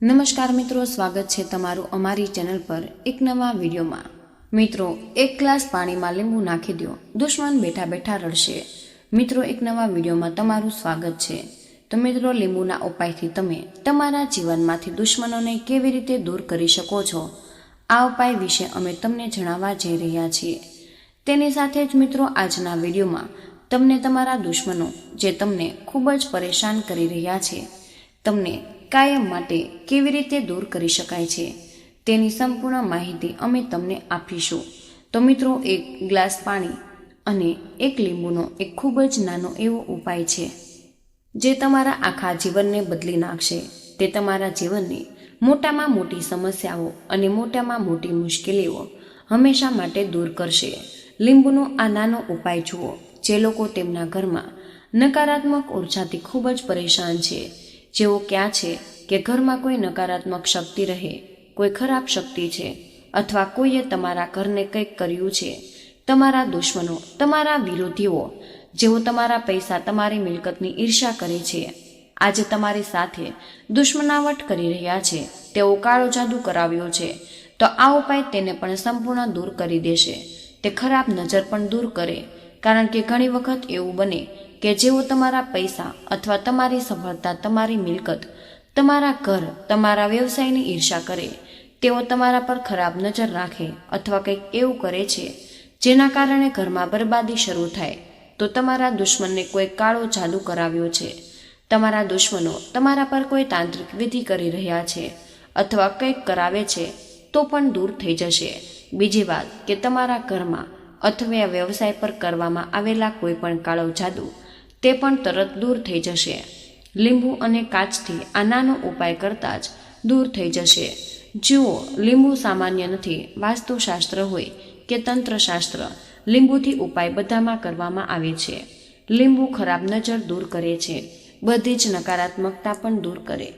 નમસ્કાર મિત્રો, સ્વાગત છે તમારું અમારી ચેનલ પર એક નવા વિડીયોમાં. મિત્રો, એક ગ્લાસ પાણીમાં લીંબુ નાખી દો દુશ્મન બેઠા બેઠા રડશે. મિત્રો, એક નવા વિડીયોમાં તમારું સ્વાગત છે. તો મિત્રો, લીંબુના ઉપાયથી તમે તમારા જીવનમાંથી દુશ્મનોને કેવી રીતે દૂર કરી શકો છો? આ ઉપાય વિશે અમે તમને જણાવવા જઈ રહ્યા છીએ. તેની સાથે જ મિત્રો, આજના વિડીયોમાં તમને તમારા દુશ્મનો, જે તમને ખૂબ જ પરેશાન કરી રહ્યા છે, તમને કાયમ માટે કેવી રીતે દૂર કરી શકાય છે, તેની સંપૂર્ણ માહિતી અમે તમને આપીશું. તો મિત્રો, એક ગ્લાસ પાણી અને એક લીંબુનો એક ખૂબ જ નાનો એવો ઉપાય છે, જે તમારા આખા જીવનને બદલી નાખશે. તે તમારા જીવનની મોટામાં મોટી સમસ્યાઓ અને મોટામાં મોટી મુશ્કેલીઓ હંમેશા માટે દૂર કરશે. લીંબુનો આ નાનો ઉપાય જુઓ, જે લોકો તેમના ઘરમાં નકારાત્મક ઉર્જાથી ખૂબ જ પરેશાન છે. જેઓ ક્યાં છે કે ઘરમાં કોઈ નકારાત્મક શક્તિ રહે, કોઈ ખરાબ શક્તિ છે, અથવા કોઈએ તમારા ઘરને કંઈક કર્યું છે, તમારા દુશ્મનો, તમારા વિરોધીઓ, જેઓ તમારા પૈસા તમારી મિલકતની ઈર્ષા કરે છે, આજે તમારી સાથે દુશ્મનાવટ કરી રહ્યા છે, તેઓ કાળો જાદુ કરાવ્યો છે, તો આ ઉપાય તેને પણ સંપૂર્ણ દૂર કરી દેશે, તે ખરાબ નજર પણ દૂર કરે, કારણ કે ઘણી વખત એવું બને કે જેઓ તમારા પૈસા અથવા તમારી સફળતા, તમારી મિલકત, તમારા ઘર, તમારા વ્યવસાયની ઈર્ષા કરે, તેઓ તમારા પર ખરાબ નજર રાખે અથવા કંઈક એવું કરે છે, જેના કારણે ઘરમાં બરબાદી શરૂ થાય, તો તમારા દુશ્મનને કોઈ કાળો જાદુ કરાવ્યો છે. તમારા દુશ્મનો તમારા પર કોઈ તાંત્રિક વિધિ કરી રહ્યા છે અથવા કંઈક કરાવે છે, તો પણ દૂર થઈ જશે. બીજી વાત કે તમારા ઘરમાં અથવા વ્યવસાય પર કરવામાં આવેલા કોઈ પણ કાળો જાદુ તે પણ તરત દૂર થઈ જશે. લીંબુ અને કાચથી આ નાનો ઉપાય કરતાં જ દૂર થઈ જશે. જુઓ, લીંબુ સામાન્ય નથી, વાસ્તુશાસ્ત્ર હોય કે તંત્રશાસ્ત્ર. લીંબુથી ઉપાય બધામાં કરવામાં આવે છે. લીંબુ ખરાબ નજર દૂર કરે છે. બધી જ નકારાત્મકતા પણ દૂર કરે.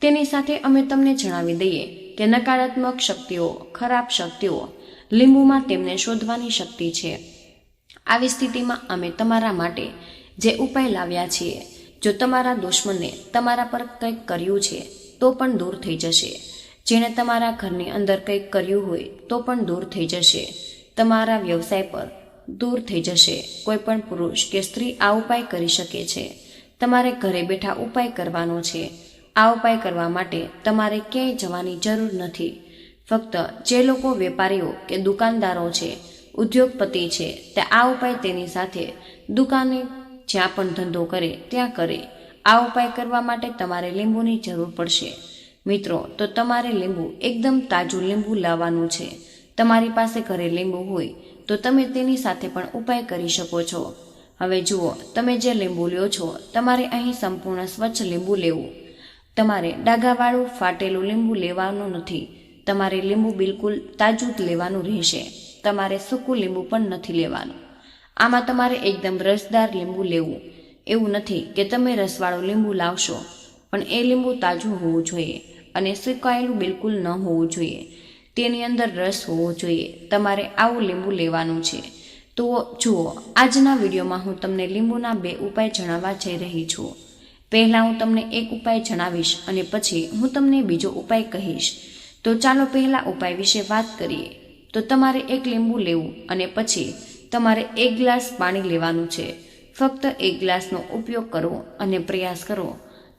તેની સાથે અમે તમને જણાવી દઈએ કે નકારાત્મક શક્તિઓ, ખરાબ શક્તિઓ લીંબુમાં તેમને શોધવાની શક્તિ છે. આવી સ્થિતિમાં અમે તમારા માટે જે ઉપાય લાવ્યા છીએ જો તમારા દુશ્મને તમારા પર કંઈક કર્યું છે, તો પણ દૂર થઈ જશે. જેણે તમારા ઘરની અંદર કંઈક કર્યું હોય, તો પણ દૂર થઈ જશે. તમારા વ્યવસાય પર દૂર થઈ જશે. કોઈ પણ પુરુષ કે સ્ત્રી આ ઉપાય કરી શકે છે. તમારે ઘરે બેઠા ઉપાય કરવાનો છે. આ ઉપાય કરવા માટે તમારે ક્યાંય જવાની જરૂર નથી. ફક્ત જે લોકો વેપારીઓ કે દુકાનદારો છે, ઉદ્યોગપતિ છે, તે આ ઉપાય તેની સાથે દુકાને જ્યાં પણ ધંધો કરે, ત્યાં કરે. આ ઉપાય કરવા માટે તમારે લીંબુની જરૂર પડશે. મિત્રો, તો તમારે લીંબુ એકદમ તાજું લીંબુ લાવવાનું છે. તમારી પાસે ઘરે લીંબુ હોય, તો તમે તેની સાથે પણ ઉપાય કરી શકો છો. હવે જુઓ, તમે જે લીંબુ લ્યો છો, તમારે અહીં સંપૂર્ણ સ્વચ્છ લીંબુ લેવું. તમારે ડાઘાવાળું ફાટેલું લીંબુ લેવાનું નથી. તમારે લીંબુ બિલકુલ તાજું જ લેવાનું રહેશે. તમારે સૂકું લીંબુ પણ નથી લેવાનું. આમાં તમારે એકદમ રસદાર લીંબુ લેવું. એવું નથી કે તમે રસવાળું લીંબુ લાવશો, પણ એ લીંબુ તાજું હોવું જોઈએ અને સુકાયેલું બિલકુલ ન હોવું જોઈએ. તેની અંદર રસ હોવો જોઈએ. તમારે આવું લીંબુ લેવાનું છે. તો જુઓ, આજના વિડીયોમાં હું તમને લીંબુના બે ઉપાય જણાવવા જઈ રહી છું. પહેલાં હું તમને એક ઉપાય જણાવીશ અને પછી હું તમને બીજો ઉપાય કહીશ. તો ચાલો પહેલા ઉપાય વિશે વાત કરીએ. તો તમારે એક લીંબુ લેવું અને પછી તમારે એક ગ્લાસ પાણી લેવાનું છે. ફક્ત એક ગ્લાસનો ઉપયોગ કરો અને પ્રયાસ કરો.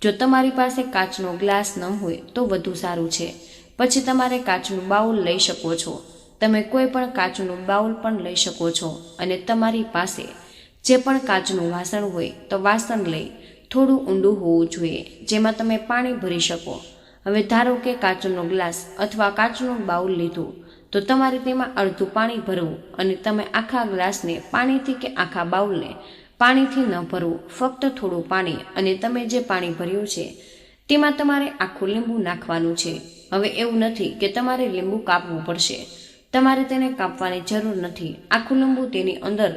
જો તમારી પાસે કાચનો ગ્લાસ ન હોય તો વધુ સારું છે. પછી તમારે કાચનું બાઉલ લઈ શકો છો. તમે કોઈ પણ કાચનું બાઉલ પણ લઈ શકો છો અને તમારી પાસે જે પણ કાચનું વાસણ હોય તો વાસણ લઈ થોડું ઊંડું હોવું જોઈએ, જેમાં તમે પાણી ભરી શકો. હવે ધારો કે કાચનો ગ્લાસ અથવા કાચનું બાઉલ લીધું તો તમારે તેમાં અડધું પાણી ભરવું અને તમે આખા ગ્લાસને પાણીથી કે આખા બાઉલને પાણીથી ન ભરવું, ફક્ત થોડું પાણી અને તમે જે પાણી ભર્યું છે, તેમાં તમારે આખું લીંબુ નાખવાનું છે. હવે એવું નથી કે તમારે લીંબુ કાપવું પડશે. તમારે તેને કાપવાની જરૂર નથી. આખું લીંબુ તેની અંદર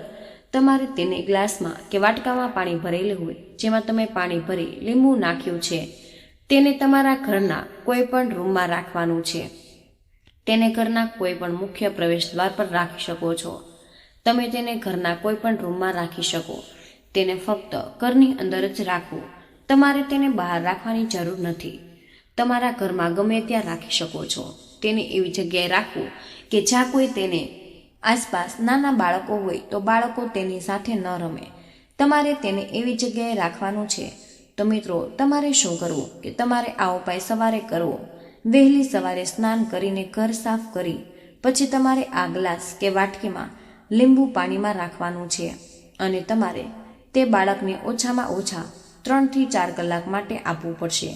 તમારે તેને ગ્લાસમાં કે વાટકામાં પાણી ભરેલું હોય, જેમાં તમે પાણી ભરી લીંબુ નાખ્યું છે, તેને તમારા ઘરના કોઈ પણ રૂમમાં રાખવાનું છે. તેને ઘરના કોઈ પણ મુખ્ય પ્રવેશ દ્વાર પર રાખી શકો છો. તમે તેને ઘરના કોઈ પણ રૂમમાં રાખી શકો. તેને ફક્ત ઘરની અંદર જ રાખવું. તમારે તેને બહાર રાખવાની જરૂર નથી. તમારા ઘરમાં ગમે ત્યાં રાખી શકો છો. તેને એવી જગ્યાએ રાખવું કે જ્યાં કોઈ તેને આસપાસ નાના બાળકો હોય તો બાળકો તેની સાથે ન રમે. તમારે તેને એવી જગ્યાએ રાખવાનું છે. તો મિત્રો, તમારે શું કરવું કે તમારે આ ઉપાય સવારે કરવો. વહેલી સવારે સ્નાન કરીને ઘર સાફ કરી, પછી તમારે આ ગ્લાસ કે વાટકીમાં લીંબુ પાણીમાં રાખવાનું છે અને તમારે તે બાળકને ઓછામાં ઓછા ત્રણથી ચાર કલાક માટે આપવું પડશે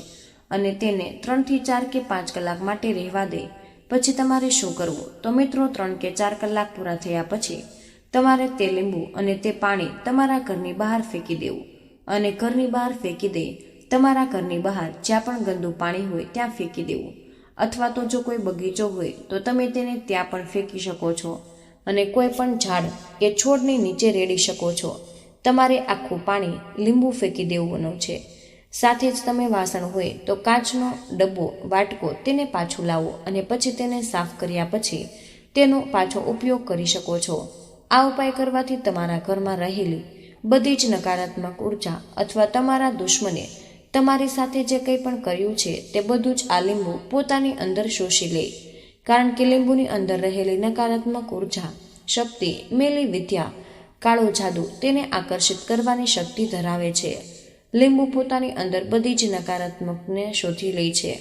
અને તેને ત્રણથી ચાર કે પાંચ કલાક માટે રહેવા દે. પછી તમારે શું કરવું? તો મિત્રો, ત્રણ કે ચાર કલાક પૂરા થયા પછી તમારે તે લીંબુ અને તે પાણી તમારા ઘરની બહાર ફેંકી દેવું અને ઘરની બહાર ફેંકી દે તમારા ઘરની બહાર જ્યાં પણ ગંદુ પાણી હોય ત્યાં ફેંકી દેવું. અથવા તો જો કોઈ બગીચો હોય, તો તમે તેને ત્યાં પણ ફેંકી શકો છો. અને કોઈ પણ ઝાડ કે છોડની નીચે રેડી શકો છો. તમારે આખું પાણી લીંબુ ફેંકી દેવાનું છે. સાથે જ તમે વાસણ હોય, તો કાચનો ડબ્બો, વાટકો તેને પાછું લાવો અને પછી તેને સાફ કર્યા પછી તેનો પાછો ઉપયોગ કરી શકો છો. આ ઉપાય કરવાથી તમારા ઘરમાં રહેલી બધી જ નકારાત્મક ઊર્જા અથવા તમારા દુશ્મને તમારી સાથે જે કંઈ પણ કર્યું છે તે બધું જ આ લીંબુ પોતાની અંદર શોષી લે. કારણ કે લીંબુની અંદર રહેલી નકારાત્મક ઊર્જા, શક્તિ, મેલી વિદ્યા, કાળો જાદુ તેને આકર્ષિત કરવાની શક્તિ ધરાવે છે. લીંબુ પોતાની અંદર બધી જ નકારાત્મકને શોધી લે છે.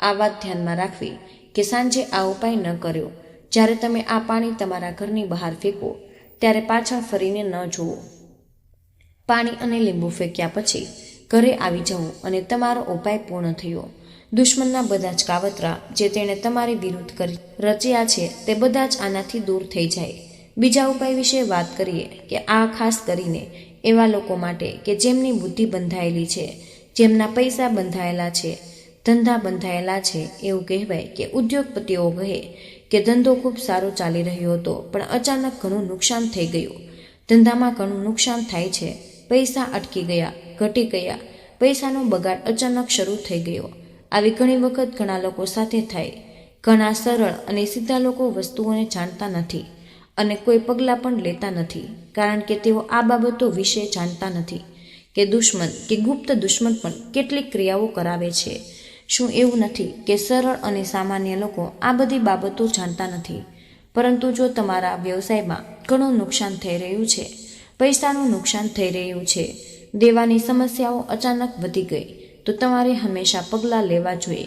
આ વાત ધ્યાનમાં રાખવી કે સાંજે આ ઉપાય ન કર્યો. જ્યારે તમે આ પાણી તમારા ઘરની બહાર ફેંકો, ત્યારે પાછળ ફરીને ન જુઓ. પાણી અને લીંબુ ફેંક્યા પછી ઘરે આવી જવું અને તમારો ઉપાય પૂર્ણ થયો. દુશ્મનના બધા જ કાવતરા જે તેણે તમારી વિરુદ્ધ કરી રચ્યા છે તે બધા જ આનાથી દૂર થઈ જાય. બીજા ઉપાય વિશે વાત કરીએ કે આ ખાસ કરીને એવા લોકો માટે કે જેમની બુદ્ધિ બંધાયેલી છે, જેમના પૈસા બંધાયેલા છે, ધંધા બંધાયેલા છે એવું કહેવાય કે ઉદ્યોગપતિઓ કહે કે ધંધો ખૂબ સારો ચાલી રહ્યો હતો પણ અચાનક ઘણું નુકસાન થઈ ગયું. ધંધામાં ઘણું નુકસાન થાય છે. પૈસા અટકી ગયા. ઘટી ગયા. પૈસાનો બગાડ અચાનક શરૂ થઈ ગયો. આવી ઘણી વખત ઘણા લોકો સાથે થાય. ઘણા સરળ અને સીધા લોકો વસ્તુઓને જાણતા નથી અને કોઈ પગલાં પણ લેતા નથી, કારણ કે તેઓ આ બાબતો વિશે જાણતા નથી કે દુશ્મન કે ગુપ્ત દુશ્મન પણ કેટલીક ક્રિયાઓ કરાવે છે. શું એવું નથી કે સરળ અને સામાન્ય લોકો આ બધી બાબતો જાણતા નથી? પરંતુ જો તમારા વ્યવસાયમાં ઘણું નુકસાન થઈ રહ્યું છે, પૈસાનું નુકસાન થઈ રહ્યું છે દેવાની સમસ્યાઓ અચાનક વધી ગઈ. તો તમારે હંમેશા પગલાં લેવા જોઈએ.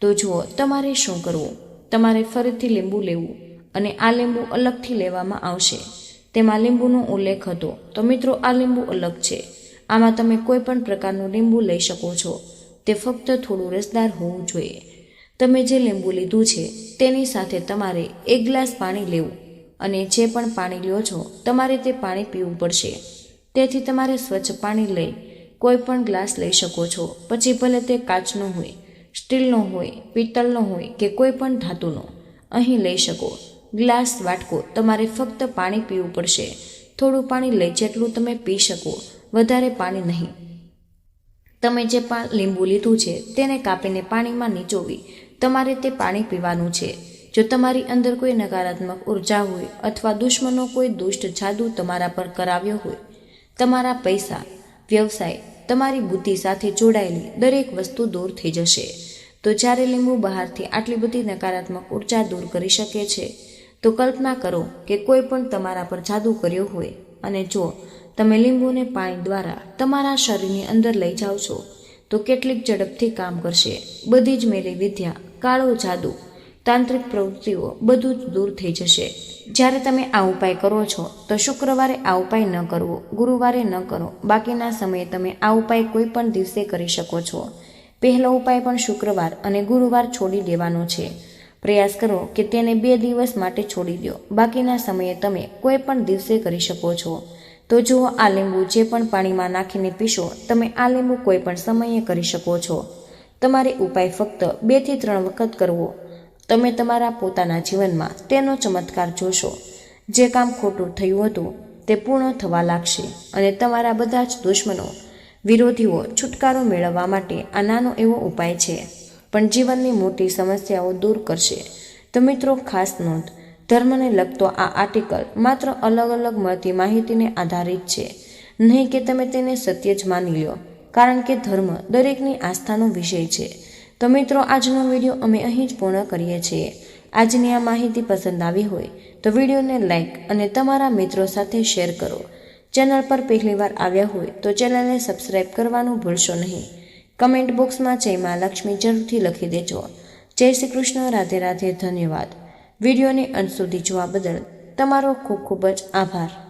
તો જુઓ, તમારે શું કરવું? તમારે ફરીથી લીંબુ લેવું અને આ લીંબુ અલગથી લેવામાં આવશે. તેમાં લીંબુનો ઉલ્લેખ હતો. તો મિત્રો, આ લીંબુ અલગ છે. આમાં તમે કોઈ પણ પ્રકારનું લીંબુ લઈ શકો છો. તે ફક્ત થોડું રસદાર હોવું જોઈએ. તમે જે લીંબુ લીધું છે, તેની સાથે તમારે એક ગ્લાસ પાણી લેવું અને જે પણ પાણી લ્યો છો, તમારે તે પાણી પીવું પડશે. તેથી તમારે સ્વચ્છ પાણી લઈ કોઈ પણ ગ્લાસ લઈ શકો છો. પછી ભલે તે કાચનો હોય, સ્ટીલનો હોય, પિત્તળનો હોય કે કોઈ પણ ધાતુનો, અહીં લઈ શકો. ગ્લાસ વાટકો તમારે ફક્ત પાણી પીવું પડશે. થોડું પાણી લઈ જેટલું તમે પી શકો, વધારે પાણી નહીં. તમે જે પણ લીંબુ લીધું છે તેને કાપીને પાણીમાં નીચોવી, તમારે તે પાણી પીવાનું છે. જો તમારી અંદર કોઈ નકારાત્મક ઊર્જા હોય અથવા દુશ્મનો કોઈ દુષ્ટ જાદુ તમારા પર કરાવ્યો હોય તમારા પૈસા, વ્યવસાય, તમારી બુદ્ધિ સાથે જોડાયેલી દરેક વસ્તુ દૂર થઈ જશે. તો જ્યારે લીંબુ બહારથી આટલી બધી નકારાત્મક ઊર્જા દૂર કરી શકે છે, તો કલ્પના કરો કે કોઈ પણ તમારા પર જાદુ કર્યો હોય. અને જો તમે લીંબુને પાણી દ્વારા તમારા શરીરની અંદર લઈ જાઓ છો, તો કેટલીક ઝડપથી કામ કરશે. બધી જ મેરી વિદ્યા, કાળો જાદુ, તાંત્રિક પ્રવૃત્તિઓ બધું જ દૂર થઈ જશે. જ્યારે તમે આ ઉપાય કરો છો, તો શુક્રવારે આ ઉપાય ન કરવો, ગુરુવારે ન કરો. બાકીના સમયે તમે આ ઉપાય કોઈ પણ દિવસે કરી શકો છો. પહેલો ઉપાય પણ શુક્રવાર અને ગુરુવાર છોડી દેવાનો છે. પ્રયાસ કરો કે તેને બે દિવસ માટે છોડી દો. બાકીના સમયે તમે કોઈ પણ દિવસે કરી શકો છો. તો જુઓ, આ લીંબુ જે પણ પાણીમાં નાખીને પીશો, તમે આ લીંબુ કોઈ પણ સમયે કરી શકો છો. તમારે ઉપાય ફક્ત બેથી ત્રણ વખત કરવો. તમે તમારા પોતાના જીવનમાં તેનો ચમત્કાર જોશો. જે કામ ખોટું થયું હતું, તે પૂર્ણ થવા લાગશે અને તમારા બધા જ દુશ્મનો, વિરોધીઓ છુટકારો મેળવવા માટે આ નાનો એવો ઉપાય છે. પણ જીવનની મોટી સમસ્યાઓ દૂર કરશે. તો મિત્રો, ખાસ નોંધ, ધર્મને લગતો આ આર્ટિકલ માત્ર અલગ અલગ મળતી માહિતીને આધારિત છે. નહીં કે તમે તેને સત્ય જ માની લો, કારણ કે ધર્મ દરેકની આસ્થાનો વિષય છે. તો મિત્રો, આજનો વીડિયો અમે અહીં જ પૂર્ણ કરીએ છીએ. આજની આ માહિતી પસંદ આવી હોય તો વિડીયોને લાઈક અને તમારા મિત્રો સાથે શેર કરો. ચેનલ પર પહેલીવાર આવ્યા હોય તો ચેનલને સબસ્ક્રાઈબ કરવાનું ભૂલશો નહીં. કમેન્ટ બોક્સમાં જય મા લક્ષ્મી જરૂરથી લખી દેજો. જય શ્રી કૃષ્ણ, રાધે રાધે, ધન્યવાદ. વિડીયોને અંત સુધી જોવા બદલ તમારો ખૂબ ખૂબ જ આભાર.